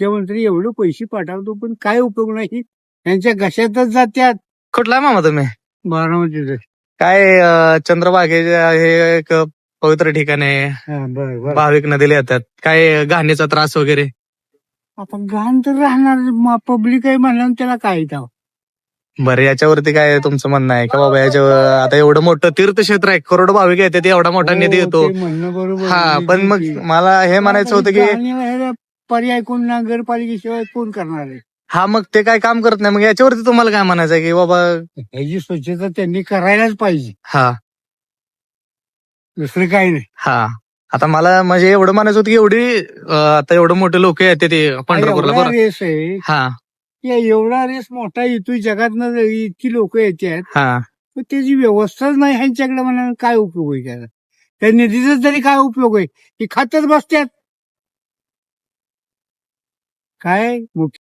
मुख्यमंत्री एवढे पैसे पाठवतो पण काय उपयोग नाही. त्यांच्या घशातच जात्यात. कुठला मामा तुम्ही? बारामतीचं काय अं, हे एक पवित्र ठिकाण आहे. हा, बरं बरं. भाविक नदीला येतात. काय घाणीचा त्रास वगैरे? आता घाण तर राहणार पब्लिक आहे म्हणल्यावर त्याला काय येतं? बरं याच्यावरती काय तुमचं म्हणणं आहे? का बाबा याच्यावर आता एवढं मोठं तीर्थक्षेत्र आहे करोड भाविक येतात एवढा मोठा निधी येतो. हो, हा. पण मग. मला हे म्हणायचं होतं की पर्याय कोण नगरपालिकेशिवाय कोण करणार आहे? हा मग ते काय काम करत नाही. मग याच्यावरती तुम्हाला काय म्हणायचं आहे की बाबा ह्याची स्वच्छता त्यांनी करायलाच पाहिजे. हा. दुसरं काही नाही. हा. आता मला म्हणजे एवढं म्हणायचं होतं की एवढी अं, आता एवढं मोठे लोक येते ते पंढरपूरला एवढा बरं. रेस आहे. हा. या एवढा रेस मोठा येतोय जगातनं इतकी लोक येतात हा. पण त्याची व्यवस्थाच नाही ह्यांच्याकडे म्हणा काय उपयोग आहे त्याला त्या निधीचा तरी काय उपयोग आहे? की खात्यात बसत्यात. काय मुख्य